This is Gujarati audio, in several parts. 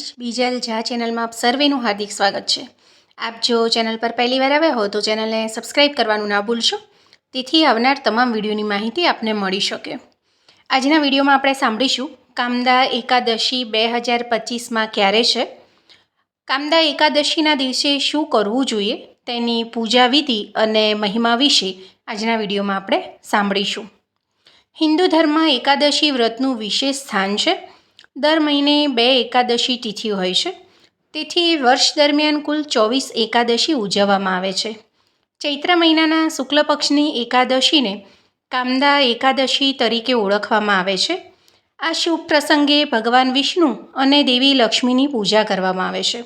ફ્રેન્ડ્સ બીજલ ઝા ચેનલમાં આપ સર્વેનું હાર્દિક સ્વાગત છે. આપ જો ચેનલ પર પહેલીવાર આવ્યા હો તો ચેનલને સબસ્ક્રાઈબ કરવાનું ના ભૂલશો. તેથી આવનાર તમામ વિડીયોની માહિતી આપને મળી શકે. આજના વિડીયોમાં આપણે સાંભળીશું કામદા એકાદશી બે હજાર પચીસમાં ક્યારે છે? કામદા એકાદશીના દિવસે શું કરવું જોઈએ? તેની પૂજા વિધિ અને મહિમા વિશે આજના વિડીયોમાં આપણે સાંભળીશું. હિન્દુ ધર્મમાં એકાદશી વ્રતનું વિશેષ સ્થાન છે. દર મહિને બે એકાદશી તિથિ હોય છે. તેથી વર્ષ દરમિયાન કુલ ચોવીસ એકાદશી ઉજવવામાં આવે છે. ચૈત્ર મહિનાના શુક્લ પક્ષની એકાદશીને કામદા એકાદશી તરીકે ઓળખવામાં આવે છે. આ શુભ પ્રસંગે ભગવાન વિષ્ણુ અને દેવી લક્ષ્મીની પૂજા કરવામાં આવે છે.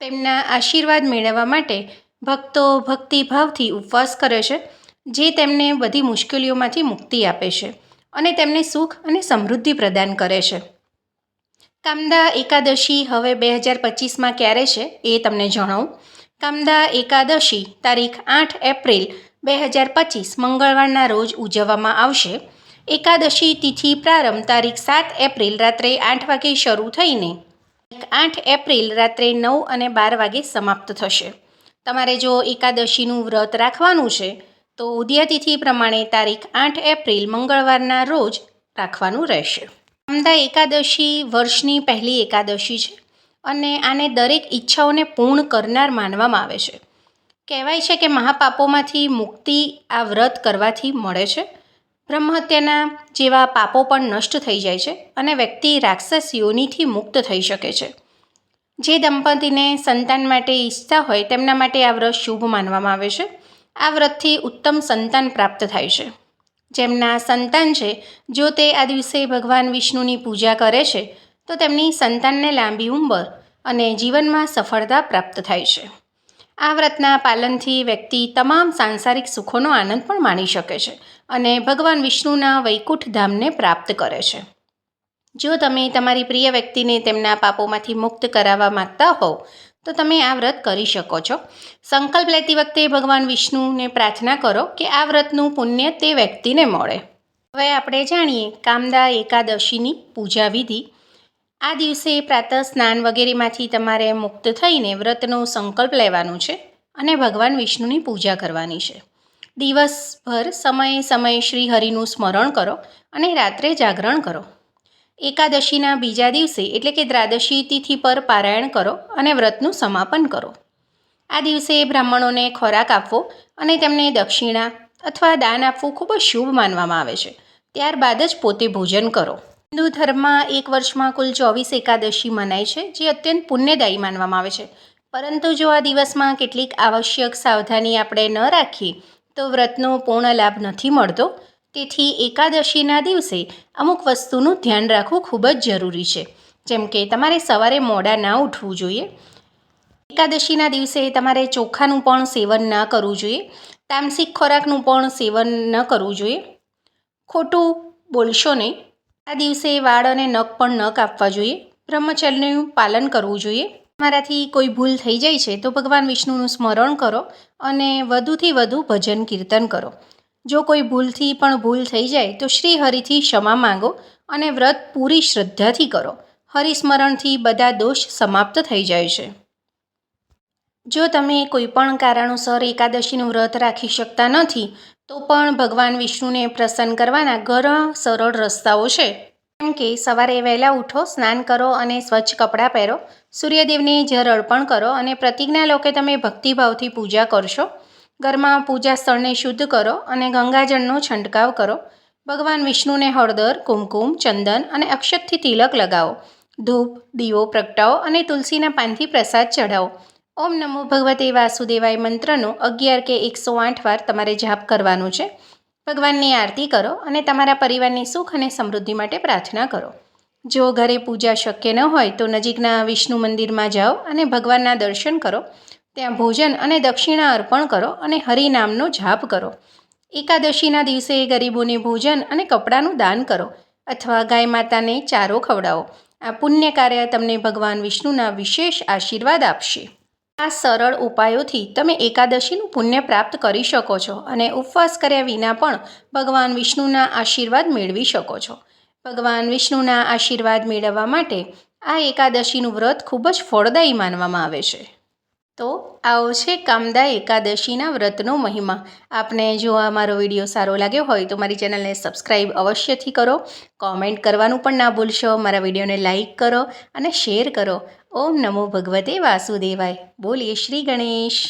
તેમના આશીર્વાદ મેળવવા માટે ભક્તો ભક્તિભાવથી ઉપવાસ કરે છે, જે તેમને બધી મુશ્કેલીઓમાંથી મુક્તિ આપે છે અને તેમને સુખ અને સમૃદ્ધિ પ્રદાન કરે છે. કામદા એકાદશી હવે બે હજાર પચીસમાં ક્યારે છે એ તમને જણાવું. કામદા એકાદશી તારીખ આઠ એપ્રિલ બે હજાર પચીસ મંગળવારના રોજ ઉજવવામાં આવશે. એકાદશી તિથિ પ્રારંભ તારીખ સાત એપ્રિલ રાત્રે આઠ વાગે શરૂ થઈને આઠ એપ્રિલ રાત્રે નવ અને બાર વાગે સમાપ્ત થશે. તમારે જો એકાદશીનું વ્રત રાખવાનું છે, તો ઉદયાતિથિ પ્રમાણે તારીખ આઠ એપ્રિલ મંગળવારના રોજ રાખવાનું રહેશે. કામદા એકાદશી વર્ષની પહેલી એકાદશી છે અને આને દરેક ઈચ્છાઓને પૂર્ણ કરનાર માનવામાં આવે છે. કહેવાય છે કે મહાપાપોમાંથી મુક્તિ આ વ્રત કરવાથી મળે છે. બ્રહ્મહત્યાના જેવા પાપો પણ નષ્ટ થઈ જાય છે અને વ્યક્તિ રાક્ષસ યોનિથી મુક્ત થઈ શકે છે. જે દંપતીને સંતાન માટે ઈચ્છતા હોય તેમના માટે આ વ્રત શુભ માનવામાં આવે છે. આ વ્રતથી ઉત્તમ સંતાન પ્રાપ્ત થાય છે. જેમના સંતાન છે, જો તે આ દિવસે ભગવાન વિષ્ણુની પૂજા કરે છે, તો તેમની સંતાનને લાંબી ઉંમર અને જીવનમાં સફળતા પ્રાપ્ત થાય છે. આ વ્રતના પાલનથી વ્યક્તિ તમામ સાંસારિક સુખોનો આનંદ પણ માણી શકે છે અને ભગવાન વિષ્ણુના વૈકુંઠ ધામને પ્રાપ્ત કરે છે. જો તમે તમારી પ્રિય વ્યક્તિને તેમના પાપોમાંથી મુક્ત કરાવવા માગતા હોવ તો તમે આ વ્રત કરી શકો છો. સંકલ્પ લેતી વખતે ભગવાન વિષ્ણુને પ્રાર્થના કરો કે આ વ્રતનું પુણ્ય તે વ્યક્તિને મળે. હવે આપણે જાણીએ કામદા એકાદશીની પૂજા વિધિ. આ દિવસે પ્રાતઃ સ્નાન વગેરેમાંથી તમારે મુક્ત થઈને વ્રતનો સંકલ્પ લેવાનો છે અને ભગવાન વિષ્ણુની પૂજા કરવાની છે. દિવસભર સમયે સમયે શ્રી હરિનું સ્મરણ કરો અને રાત્રે જાગરણ કરો. એકાદશીના બીજા દિવસે એટલે કે દ્વાદશી તિથિ પર પારાયણ કરો અને વ્રતનું સમાપન કરો. આ દિવસે બ્રાહ્મણોને ખોરાક આપવો અને તેમને દક્ષિણા અથવા દાન આપવું ખૂબ જ શુભ માનવામાં આવે છે. ત્યારબાદ જ પોતે ભોજન કરો. હિન્દુ ધર્મમાં એક વર્ષમાં કુલ ચોવીસ એકાદશી મનાય છે, જે અત્યંત પુણ્યદાયી માનવામાં આવે છે. પરંતુ જો આ દિવસમાં કેટલીક આવશ્યક સાવધાની આપણે ન રાખીએ, તો વ્રતનો પૂર્ણ લાભ નથી મળતો. તેથી એકાદશીના દિવસે અમુક વસ્તુનું ધ્યાન રાખવું ખૂબ જ જરૂરી છે. જેમ કે તમારે સવારે મોડા ના ઉઠવું જોઈએ. એકાદશીના દિવસે તમારે ચોખાનું પણ સેવન ના કરવું જોઈએ. તામસિક ખોરાકનું પણ સેવન ન કરવું જોઈએ. ખોટું બોલશો નહીં. આ દિવસે વાળ અને નખ પણ ન કાપવા જોઈએ. બ્રહ્મચર્યનું પાલન કરવું જોઈએ. તમારાથી કોઈ ભૂલ થઈ જાય છે તો ભગવાન વિષ્ણુનું સ્મરણ કરો અને વધુથી વધુ ભજન કીર્તન કરો. જો કોઈ ભૂલથી પણ ભૂલ થઈ જાય, તો શ્રી હરિથી ક્ષમા માંગો અને વ્રત પૂરી શ્રદ્ધાથી કરો. હરિસ્મરણથી બધા દોષ સમાપ્ત થઈ જાય છે. જો તમે કોઈ પણ કારણોસર એકાદશીનું વ્રત રાખી શકતા નથી, તો પણ ભગવાન વિષ્ણુને પ્રસન્ન કરવાના ઘણા સરળ રસ્તાઓ છે. જેમ કે સવારે વહેલા ઉઠો, સ્નાન કરો અને સ્વચ્છ કપડાં પહેરો. સૂર્યદેવને જળ અર્પણ કરો અને પ્રતિજ્ઞા લો કે તમે ભક્તિભાવથી પૂજા કરશો. ઘરમાં પૂજા સ્થળને શુદ્ધ કરો અને ગંગાજળનો છંટકાવ કરો. ભગવાન વિષ્ણુને હળદર, કુમકુમ, ચંદન અને અક્ષતથી તિલક લગાવો. ધૂપ, દીવો, પ્રગટાવો અને તુલસીના પાનથી પ્રસાદ ચઢાવો. ઓમ નમો ભગવતે વાસુદેવાય મંત્રનો અગિયાર કે એકસો આઠ વાર તમારે જાપ કરવાનો છે. ભગવાનની આરતી કરો અને તમારા પરિવારની સુખ અને સમૃદ્ધિ માટે પ્રાર્થના કરો. જો ઘરે પૂજા શક્ય ન હોય તો નજીકના વિષ્ણુ મંદિરમાં જાઓ અને ભગવાનના દર્શન કરો. ત્યાં ભોજન અને દક્ષિણા અર્પણ કરો અને હરિનામનો જાપ કરો. એકાદશીના દિવસે ગરીબોને ભોજન અને કપડાનું દાન કરો અથવા ગાય માતાને ચારો ખવડાવો. આ પુણ્ય કાર્ય તમને ભગવાન વિષ્ણુના વિશેષ આશીર્વાદ આપશે. આ સરળ ઉપાયોથી તમે એકાદશીનું પુણ્ય પ્રાપ્ત કરી શકો છો અને ઉપવાસ કર્યા વિના પણ ભગવાન વિષ્ણુના આશીર્વાદ મેળવી શકો છો. ભગવાન વિષ્ણુના આશીર્વાદ મેળવવા માટે આ એકાદશીનું વ્રત ખૂબ જ ફળદાયી માનવામાં આવે છે. તો આવો છે કામદા એકાદશીના વ્રતનો મહિમા. આપને જો આ મારો વીડિયો સારો લાગ્યો હોય તો મારી ચેનલને સબસ્ક્રાઈબ અવશ્યથી કરો. કોમેન્ટ કરવાનું પણ ના ભૂલશો. મારા વિડીયોને લાઇક કરો અને શેર કરો. ઓમ નમો ભગવતે વાસુદેવાય. બોલીએ શ્રી ગણેશ.